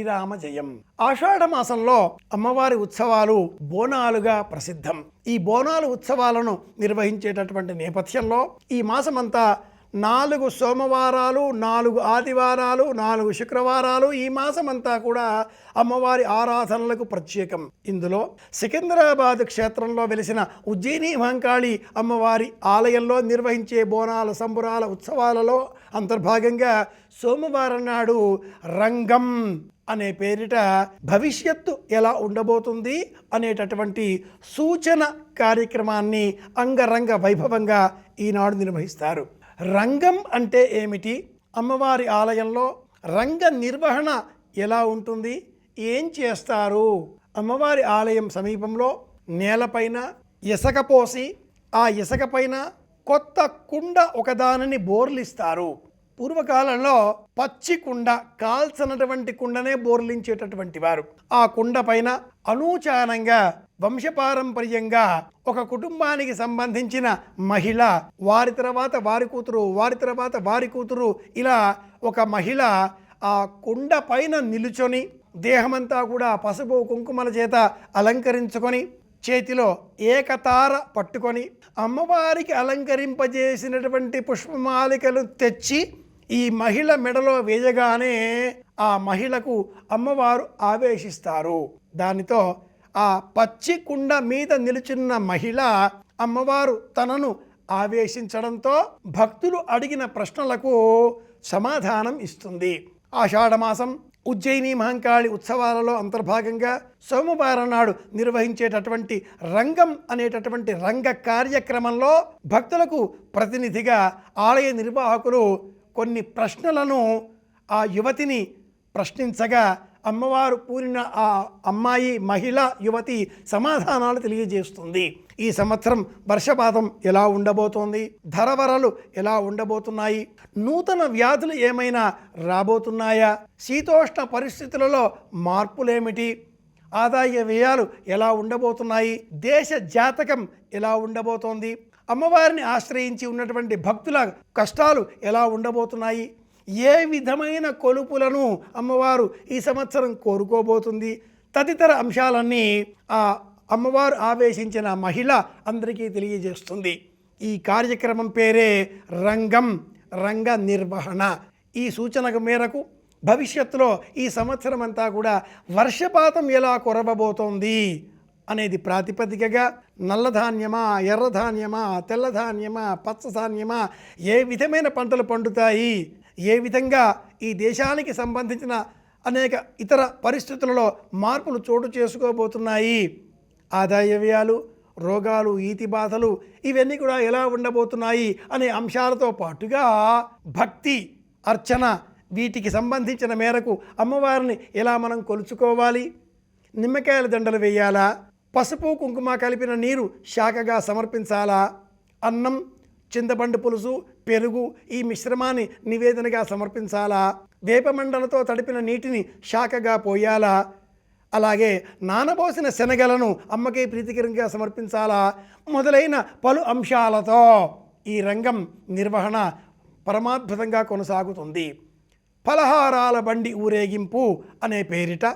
శ్రీరామ జయం. ఆషాఢ మాసంలో అమ్మవారి ఉత్సవాలు బోనాలుగా ప్రసిద్ధం. ఈ బోనాలు ఉత్సవాలను నిర్వహించేటటువంటి నేపథ్యంలో ఈ మాసమంతా నాలుగు సోమవారాలు నాలుగు ఆదివారాలు నాలుగు శుక్రవారాలు ఈ మాసమంతా కూడా అమ్మవారి ఆరాధనలకు ప్రత్యేకం. ఇందులో సికింద్రాబాద్ క్షేత్రంలో వెలిసిన ఉజ్జయిని మహంకాళి అమ్మవారి ఆలయంలో నిర్వహించే బోనాల సంబురాల ఉత్సవాలలో అంతర్భాగంగా సోమవారం నాడు రంగం అనే పేరిట భవిష్యత్తు ఎలా ఉండబోతుంది అనేటటువంటి సూచన కార్యక్రమాన్ని అంగరంగ వైభవంగా ఈనాడు నిర్వహిస్తారు. రంగం అంటే ఏమిటి? అమ్మవారి ఆలయంలో రంగ నిర్వహణ ఎలా ఉంటుంది? ఏం చేస్తారు? అమ్మవారి ఆలయం సమీపంలో నేలపైన ఇసక పోసి ఆ ఇసక పైన కొత్త కుండ ఒకదానిని బోర్లిస్తారు. పూర్వకాలంలో పచ్చి కుండ కాల్చనటువంటి కుండనే బోర్లించేటటువంటి వారు. ఆ కుండ పైన అనూచానంగా వంశపారంపర్యంగా ఒక కుటుంబానికి సంబంధించిన మహిళ వారి తర్వాత వారి కూతురు వారి తర్వాత వారి కూతురు ఇలా ఒక మహిళ ఆ కుండ పైన నిలుచొని దేహమంతా కూడా పసుపు కుంకుమల చేత అలంకరించుకొని చేతిలో ఏకతార పట్టుకొని అమ్మవారికి అలంకరింపజేసినటువంటి పుష్పమాలికలు తెచ్చి ఈ మహిళ మెడలో వేయగానే ఆ మహిళకు అమ్మవారు ఆవేశిస్తారు. దానితో ఆ పచ్చి కుండ మీద నిలుచున్న మహిళ అమ్మవారు తనను ఆవేశించడంతో భక్తులు అడిగిన ప్రశ్నలకు సమాధానం ఇస్తుంది. ఆషాఢమాసం ఉజ్జయిని మహంకాళి ఉత్సవాలలో అంతర్భాగంగా సోమవారం నాడు నిర్వహించేటటువంటి రంగం అనేటటువంటి రంగ కార్యక్రమంలో భక్తులకు ప్రతినిధిగా ఆలయ నిర్వాహకులు కొన్ని ప్రశ్నలను ఆ యువతిని ప్రశ్నించగా అమ్మవారు పూరిన ఆ అమ్మాయి మహిళ యువతి సమాధానాలు తెలియజేస్తుంది. ఈ సంవత్సరం వర్షపాతం ఎలా ఉండబోతోంది? ధరవరలు ఎలా ఉండబోతున్నాయి? నూతన వ్యాధులు ఏమైనా రాబోతున్నాయా? శీతోష్ణ పరిస్థితులలో మార్పులేమిటి? ఆదాయ వ్యయాలు ఎలా ఉండబోతున్నాయి? దేశ జాతకం ఎలా ఉండబోతోంది? అమ్మవారిని ఆశ్రయించి ఉన్నటువంటి భక్తుల కష్టాలు ఎలా ఉండబోతున్నాయి? ఏ విధమైన కొలుపులను అమ్మవారు ఈ సంవత్సరం కోరుకోబోతుంది? తదితర అంశాలన్నీ ఆ అమ్మవారు ఆవేశించిన మహిళ అందరికీ తెలియజేస్తుంది. ఈ కార్యక్రమం పేరే రంగం రంగ నిర్వహణ. ఈ సూచనకు మేరకు భవిష్యత్తులో ఈ సంవత్సరం అంతా కూడా వర్షపాతం ఎలా కురవబోతోంది అనేది ప్రాతిపదికగా నల్లధాన్యమా ఎర్రధాన్యమా తెల్లధాన్యమా పచ్చధాన్యమా ఏ విధమైన పంటలు పండుతాయి? ఏ విధంగా ఈ దేశానికి సంబంధించిన అనేక ఇతర పరిస్థితులలో మార్పులు చోటు చేసుకోబోతున్నాయి? ఆదాయ వ్యయాలు రోగాలు ఈతి బాధలు ఇవన్నీ కూడా ఎలా ఉండబోతున్నాయి అనే అంశాలతో పాటుగా భక్తి అర్చన వీటికి సంబంధించిన మేరకు అమ్మవారిని ఎలా మనం కొలుచుకోవాలి? నిమ్మకాయల దండలు వేయాలా? పసుపు కుంకుమ కలిపిన నీరు శాఖగా సమర్పించాలా? అన్నం చింతపండు పులుసు పెరుగు ఈ మిశ్రమాన్ని నివేదనగా సమర్పించాలా? వేపమండలతో తడిపిన నీటిని శాఖగా పోయాలా? అలాగే నానబోసిన శనగలను అమ్మకే ప్రీతికరంగా సమర్పించాలా? మొదలైన పలు అంశాలతో ఈ రంగం నిర్వహణ పరమాద్భుతంగా కొనసాగుతుంది. ఫలహారాల బండి ఊరేగింపు అనే పేరిట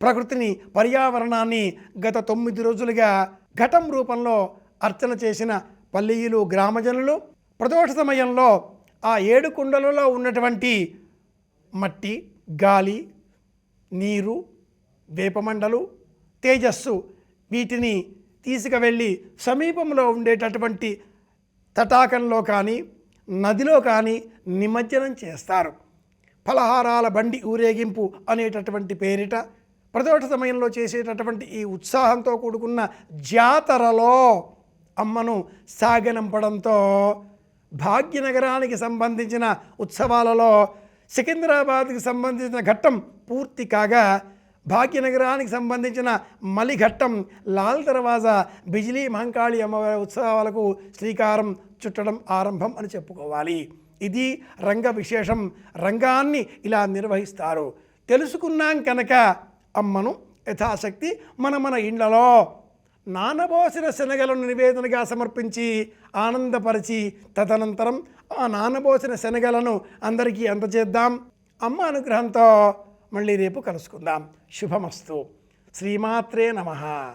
ప్రకృతిని పర్యావరణాన్ని గత తొమ్మిది రోజులుగా ఘటం రూపంలో అర్చన చేసిన పల్లీలు గ్రామజనులు ప్రదోష సమయంలో ఆ ఏడు కుండలలో ఉన్నటువంటి మట్టి గాలి నీరు వేపమండలు తేజస్సు వీటిని తీసుకువెళ్ళి సమీపంలో ఉండేటటువంటి తటాకంలో కానీ నదిలో కానీ నిమజ్జనం చేస్తారు. ఫలహారాల బండి ఊరేగింపు అనేటటువంటి పేరిట ప్రదోష సమయంలో చేసేటటువంటి ఈ ఉత్సాహంతో కూడుకున్న జాతరలో అమ్మను సాగనంపడంతో భాగ్యనగరానికి సంబంధించిన ఉత్సవాలలో సికింద్రాబాద్కి సంబంధించిన ఘట్టం పూర్తి కాగా భాగ్యనగరానికి సంబంధించిన మలిఘట్టం లాల్ దర్వాజా బిజిలీ మహంకాళి అమ్మవారి ఉత్సవాలకు శ్రీకారం చుట్టడం ఆరంభం అని చెప్పుకోవాలి. ఇది రంగ విశేషం. రంగాన్ని ఇలా నిర్వహిస్తారు. తెలుసుకున్నాం కనుక అమ్మను యథాశక్తి మన మన ఇండ్లలో నానబోసిన శనగలను నివేదనగా సమర్పించి ఆనందపరిచి తదనంతరం ఆ నానబోసిన శనగలను అందరికీ అందజేద్దాం. అమ్మ అనుగ్రహంతో మళ్ళీ రేపు కలుసుకుందాం. శుభమస్తు. శ్రీమాత్రే నమః.